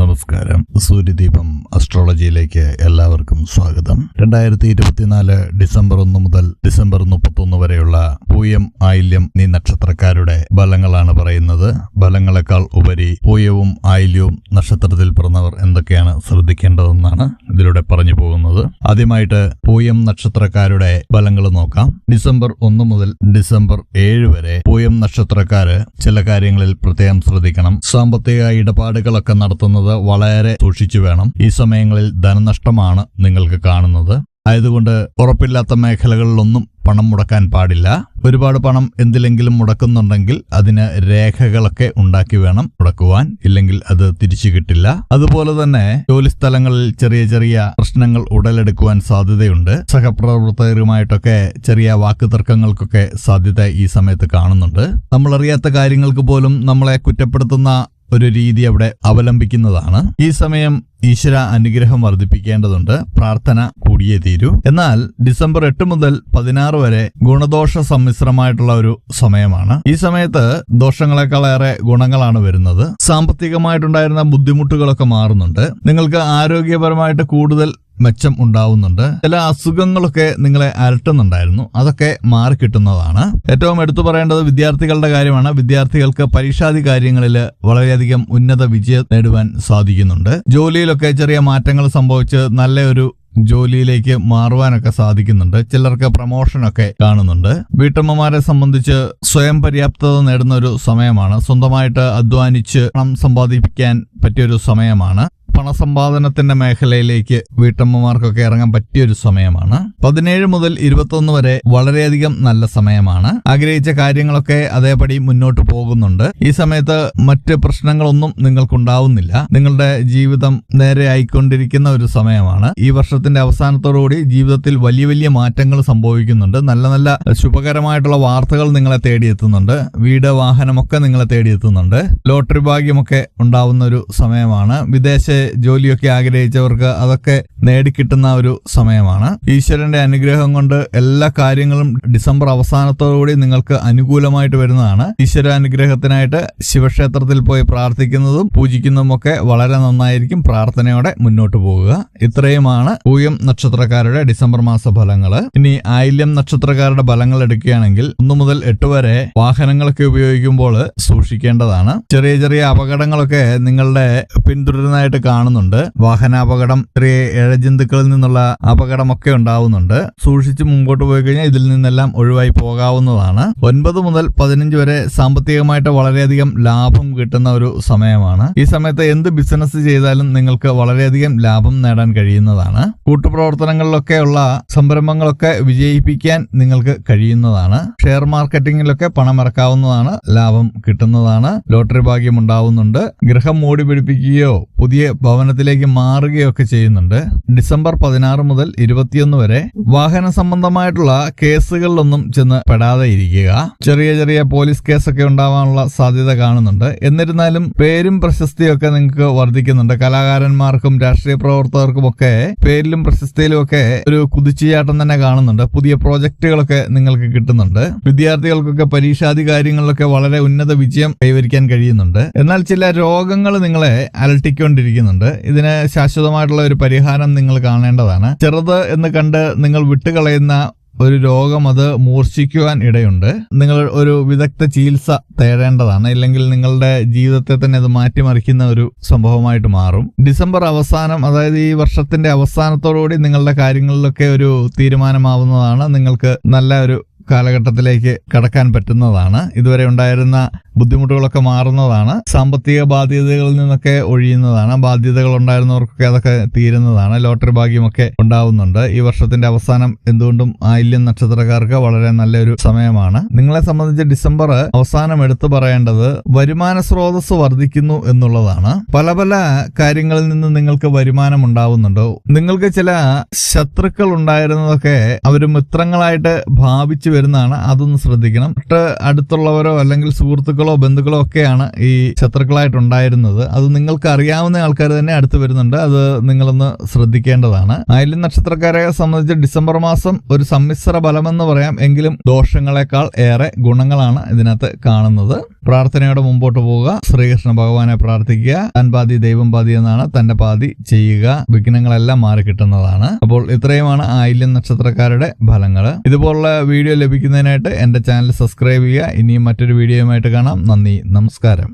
നമസ്കാരം. സൂര്യദീപം അസ്ട്രോളജിയിലേക്ക് എല്ലാവർക്കും സ്വാഗതം. രണ്ടായിരത്തി ഇരുപത്തിനാല് ഡിസംബർ ഒന്ന് മുതൽ ഡിസംബർ മുപ്പത്തൊന്ന് വരെയുള്ള പൂയം ആയില്യം നീ നക്ഷത്രക്കാരുടെ ബലങ്ങളാണ് പറയുന്നത്. ബലങ്ങളെക്കാൾ ഉപരി പൂയവും ആയില്യവും നക്ഷത്രത്തിൽ പിറന്നവർ എന്തൊക്കെയാണ് ശ്രദ്ധിക്കേണ്ടതെന്നാണ് ഇതിലൂടെ പറഞ്ഞു പോകുന്നത്. ആദ്യമായിട്ട് പൂയം നക്ഷത്രക്കാരുടെ ബലങ്ങൾ നോക്കാം. ഡിസംബർ ഒന്ന് മുതൽ ഡിസംബർ ഏഴ് വരെ പൂയം നക്ഷത്രക്കാര് ചില കാര്യങ്ങളിൽ പ്രത്യേകം ശ്രദ്ധിക്കണം. സാമ്പത്തിക ഇടപാടുകളൊക്കെ നടത്തുന്നത് വളരെ സൂക്ഷിച്ചു വേണം. ഈ സമയങ്ങളിൽ ധനനഷ്ടമാണ് നിങ്ങൾക്ക് കാണുന്നത്. ആയതുകൊണ്ട് ഉറപ്പില്ലാത്ത മേഖലകളിലൊന്നും പണം മുടക്കാൻ പാടില്ല. ഒരുപാട് പണം എന്തിലെങ്കിലും മുടക്കുന്നുണ്ടെങ്കിൽ അതിന് രേഖകളൊക്കെ ഉണ്ടാക്കി വേണം മുടക്കുവാൻ. ഇല്ലെങ്കിൽ അത് തിരിച്ചു കിട്ടില്ല. അതുപോലെ തന്നെ ജോലിസ്ഥലങ്ങളിൽ ചെറിയ ചെറിയ പ്രശ്നങ്ങൾ ഉടലെടുക്കുവാൻ സാധ്യതയുണ്ട്. സഹപ്രവർത്തകരുമായിട്ടൊക്കെ ചെറിയ വാക്കുതർക്കങ്ങൾക്കൊക്കെ സാധ്യത ഈ സമയത്ത് കാണുന്നുണ്ട്. നമ്മളറിയാത്ത കാര്യങ്ങൾക്ക് പോലും നമ്മളെ കുറ്റപ്പെടുത്തുന്ന ഒരു രീതി അവിടെ അവലംബിക്കുന്നതാണ്. ഈ സമയം ഈശ്വര അനുഗ്രഹം വർദ്ധിപ്പിക്കേണ്ടതുണ്ട്. പ്രാർത്ഥന കൂടിയേ തീരൂ. എന്നാൽ ഡിസംബർ എട്ട് മുതൽ പതിനാറ് വരെ ഗുണദോഷ സമ്മിശ്രമായിട്ടുള്ള ഒരു സമയമാണ്. ഈ സമയത്ത് ദോഷങ്ങളെക്കാളേറെ ഗുണങ്ങളാണ് വരുന്നത്. സാമ്പത്തികമായിട്ടുണ്ടായിരുന്ന ബുദ്ധിമുട്ടുകളൊക്കെ മാറുന്നുണ്ട്. നിങ്ങൾക്ക് ആരോഗ്യപരമായിട്ട് കൂടുതൽ മെച്ചം ഉണ്ടാവുന്നുണ്ട്. ചില അസുഖങ്ങളൊക്കെ നിങ്ങളെ അലട്ടുന്നുണ്ടായിരുന്നു. അതൊക്കെ മാറിക്കിട്ടുന്നതാണ് ഏറ്റവും എടുത്തു പറയേണ്ടത് വിദ്യാർത്ഥികളുടെ കാര്യമാണ്. വിദ്യാർത്ഥികൾക്ക് പരീക്ഷാദി കാര്യങ്ങളിൽ വളരെയധികം ഉന്നത വിജയം നേടുവാൻ സാധിക്കുന്നുണ്ട്. ജോലിയിലൊക്കെ ചെറിയ മാറ്റങ്ങൾ സംഭവിച്ച് നല്ലൊരു ജോലിയിലേക്ക് മാറുവാനൊക്കെ സാധിക്കുന്നുണ്ട്. ചിലർക്ക് പ്രമോഷനൊക്കെ കാണുന്നുണ്ട്. വീട്ടമ്മമാരെ സംബന്ധിച്ച് സ്വയം പര്യാപ്തത നേടുന്ന ഒരു സമയമാണ്. സ്വന്തമായിട്ട് അധ്വാനിച്ച് പണം സമ്പാദിപ്പിക്കാൻ പറ്റിയൊരു സമയമാണ്. പണസമ്പാദനത്തിന്റെ മേഖലയിലേക്ക് വീട്ടമ്മമാർക്കൊക്കെ ഇറങ്ങാൻ പറ്റിയ ഒരു സമയമാണ്. പതിനേഴ് മുതൽ ഇരുപത്തൊന്ന് വരെ വളരെയധികം നല്ല സമയമാണ്. ആഗ്രഹിച്ച കാര്യങ്ങളൊക്കെ അതേപടി മുന്നോട്ട് പോകുന്നുണ്ട്. ഈ സമയത്ത് മറ്റ് പ്രശ്നങ്ങളൊന്നും നിങ്ങൾക്കുണ്ടാവുന്നില്ല. നിങ്ങളുടെ ജീവിതം നേരെ ആയിക്കൊണ്ടിരിക്കുന്ന ഒരു സമയമാണ്. ഈ വർഷത്തിന്റെ അവസാനത്തോടുകൂടി ജീവിതത്തിൽ വലിയ വലിയ മാറ്റങ്ങൾ സംഭവിക്കുന്നുണ്ട്. നല്ല നല്ല ശുഭകരമായിട്ടുള്ള വാർത്തകൾ നിങ്ങളെ തേടിയെത്തുന്നുണ്ട്. വീട് വാഹനമൊക്കെ നിങ്ങളെ തേടിയെത്തുന്നുണ്ട്. ലോട്ടറി ഭാഗ്യമൊക്കെ ഉണ്ടാവുന്ന ഒരു സമയമാണ്. വിദേശ ജോലിയൊക്കെ ആഗ്രഹിച്ചവർക്ക് അതൊക്കെ നേടിക്കിട്ടുന്ന ഒരു സമയമാണ്. ഈശ്വരന്റെ അനുഗ്രഹം കൊണ്ട് എല്ലാ കാര്യങ്ങളും ഡിസംബർ അവസാനത്തോടുകൂടി നിങ്ങൾക്ക് അനുകൂലമായിട്ട് വരുന്നതാണ്. ഈശ്വര അനുഗ്രഹത്തിനായിട്ട് ശിവക്ഷേത്രത്തിൽ പോയി പ്രാർത്ഥിക്കുന്നതും പൂജിക്കുന്നതും ഒക്കെ വളരെ നന്നായിരിക്കും. പ്രാർത്ഥനയോടെ മുന്നോട്ട് പോകുക. ഇത്രയുമാണ് പൂയം നക്ഷത്രക്കാരുടെ ഡിസംബർ മാസ ഫലങ്ങൾ ഇനി ആയില്യം നക്ഷത്രക്കാരുടെ ഫലങ്ങൾ എടുക്കുകയാണെങ്കിൽ ഒന്നു മുതൽ എട്ട് വരെ വാഹനങ്ങളൊക്കെ ഉപയോഗിക്കുമ്പോൾ സൂക്ഷിക്കേണ്ടതാണ്. ചെറിയ ചെറിയ അപകടങ്ങളൊക്കെ നിങ്ങളുടെ പിന്തുടരുന്നതായിട്ട് കാണുന്നുണ്ട്. വാഹനാപകടം ചെറിയ ഇഴജന്തുക്കളിൽ നിന്നുള്ള അപകടമൊക്കെ ഉണ്ടാവുന്നുണ്ട്. സൂക്ഷിച്ച് മുമ്പോട്ട് പോയി കഴിഞ്ഞാൽ ഇതിൽ നിന്നെല്ലാം ഒഴിവായി പോകാവുന്നതാണ്. ഒൻപത് മുതൽ പതിനഞ്ച് വരെ സാമ്പത്തികമായിട്ട് വളരെയധികം ലാഭം കിട്ടുന്ന ഒരു സമയമാണ്. ഈ സമയത്ത് എന്ത് ബിസിനസ് ചെയ്താലും നിങ്ങൾക്ക് വളരെയധികം ലാഭം നേടാൻ കഴിയുന്നതാണ്. കൂട്ടുപ്രവർത്തനങ്ങളിലൊക്കെ ഉള്ള സംരംഭങ്ങളൊക്കെ വിജയിപ്പിക്കാൻ നിങ്ങൾക്ക് കഴിയുന്നതാണ്. ഷെയർ മാർക്കറ്റിംഗിലൊക്കെ പണം ഇറക്കാവുന്നതാണ് ലാഭം കിട്ടുന്നതാണ്. ലോട്ടറി ഭാഗ്യം ഉണ്ടാവുന്നുണ്ട്. ഗൃഹം മൂടി പിടിപ്പിക്കുകയോ പുതിയ ഭവനത്തിലേക്ക് മാറുകയൊക്കെ ചെയ്യുന്നുണ്ട്. ഡിസംബർ പതിനാറ് മുതൽ ഇരുപത്തിയൊന്ന് വരെ വാഹന സംബന്ധമായിട്ടുള്ള കേസുകളിലൊന്നും ചെന്ന് പെടാതെ ഇരിക്കുക. ചെറിയ ചെറിയ പോലീസ് കേസൊക്കെ ഉണ്ടാവാനുള്ള സാധ്യത കാണുന്നുണ്ട്. എന്നിരുന്നാലും പേരും പ്രശസ്തിയൊക്കെ നിങ്ങൾക്ക് വർദ്ധിക്കുന്നുണ്ട്. കലാകാരന്മാർക്കും രാഷ്ട്രീയ പ്രവർത്തകർക്കും ഒക്കെ പേരിലും പ്രശസ്തിയിലും ഒക്കെ ഒരു കുതിച്ചുചാട്ടം തന്നെ കാണുന്നുണ്ട്. പുതിയ പ്രോജക്റ്റുകളൊക്കെ നിങ്ങൾക്ക് കിട്ടുന്നുണ്ട്. വിദ്യാർത്ഥികൾക്കൊക്കെ പരീക്ഷാദി കാര്യങ്ങളിലൊക്കെ വളരെ ഉന്നത വിജയം കൈവരിക്കാൻ കഴിയുന്നുണ്ട്. എന്നാൽ ചില രോഗങ്ങൾ നിങ്ങളെ അലട്ടിക്കൊണ്ടിരിക്കുന്നുണ്ട് ഇതിന് ശാശ്വതമായിട്ടുള്ള ഒരു പരിഹാരം നിങ്ങൾ കാണേണ്ടതാണ്. ചെറുത് എന്ന് കണ്ട് നിങ്ങൾ വിട്ടുകളയുന്ന ഒരു രോഗം അത് മൂർച്ഛിക്കുവാൻ ഇടയുണ്ട്. നിങ്ങൾ ഒരു വിദഗ്ധ ചികിത്സ തേടേണ്ടതാണ്. ഇല്ലെങ്കിൽ നിങ്ങളുടെ ജീവിതത്തെ തന്നെ അത് മാറ്റിമറിക്കുന്ന ഒരു സംഭവമായിട്ട് മാറും. ഡിസംബർ അവസാനം അതായത് ഈ വർഷത്തിന്റെ അവസാനത്തോടുകൂടി നിങ്ങളുടെ കാര്യങ്ങളിലൊക്കെ ഒരു തീരുമാനമാവുന്നതാണ്. നിങ്ങൾക്ക് നല്ല ഒരു കാലഘട്ടത്തിലേക്ക് കടക്കാൻ പറ്റുന്നതാണ്. ഇതുവരെ ഉണ്ടായിരുന്ന ബുദ്ധിമുട്ടുകളൊക്കെ മാറുന്നതാണ്. സാമ്പത്തിക ബാധ്യതകളിൽ നിന്നൊക്കെ ഒഴിയുന്നതാണ്. ബാധ്യതകൾ ഉണ്ടായിരുന്നവർക്കൊക്കെ അതൊക്കെ തീരുന്നതാണ്. ലോട്ടറി ഭാഗ്യമൊക്കെ ഉണ്ടാവുന്നുണ്ട്. ഈ വർഷത്തിന്റെ അവസാനം എന്തുകൊണ്ടും ആയില്യം നക്ഷത്രക്കാർക്ക് വളരെ നല്ലൊരു സമയമാണ്. നിങ്ങളെ സംബന്ധിച്ച് ഡിസംബർ അവസാനം എടുത്തു പറയേണ്ടത് വരുമാന സ്രോതസ് വർദ്ധിക്കുന്നു എന്നുള്ളതാണ്. പല പല കാര്യങ്ങളിൽ നിന്ന് നിങ്ങൾക്ക് വരുമാനം ഉണ്ടാവുന്നുണ്ട്. നിങ്ങൾക്ക് ചില ശത്രുക്കൾ ഉണ്ടായിരുന്നതൊക്കെ അവർ മിത്രങ്ങളായിട്ട് ഭാവിച്ചു വരുന്നതാണ്. അതൊന്ന് ശ്രദ്ധിക്കണം. അടുത്തുള്ളവരോ അല്ലെങ്കിൽ സുഹൃത്തുക്കളോ ബന്ധുക്കളോ ഒക്കെയാണ് ഈ ശത്രുക്കളായിട്ടുണ്ടായിരുന്നത് അത് നിങ്ങൾക്ക് അറിയാവുന്ന ആൾക്കാർ തന്നെ അടുത്ത് വരുന്നുണ്ട്. അത് നിങ്ങളൊന്ന് ശ്രദ്ധിക്കേണ്ടതാണ്. അയലിൻ നക്ഷത്രക്കാരെ സംബന്ധിച്ച് ഡിസംബർ മാസം ഒരു സമ്മിശ്ര ഫലമെന്ന് പറയാം. എങ്കിലും ദോഷങ്ങളെക്കാൾ ഏറെ ഗുണങ്ങളാണ് ഇതിനകത്ത് കാണുന്നത്. പ്രാർത്ഥനയോടെ മുമ്പോട്ട് പോവുക. ശ്രീകൃഷ്ണ ഭഗവാനെ പ്രാർത്ഥിക്കുക. താൻ പാതി ദൈവം പാതി എന്നാണ് തന്റെ പാതി ചെയ്യുക. വിഘ്നങ്ങളെല്ലാം മാറി കിട്ടുന്നതാണ് അപ്പോൾ ഇത്രയുമാണ് ആയില്യം നക്ഷത്രക്കാരുടെ ഫലങ്ങൾ ഇതുപോലുള്ള വീഡിയോ ലഭിക്കുന്നതിനായിട്ട് എന്റെ ചാനൽ സബ്സ്ക്രൈബ് ചെയ്യുക. ഇനിയും മറ്റൊരു വീഡിയോയുമായിട്ട് കാണാം. നന്ദി. നമസ്കാരം.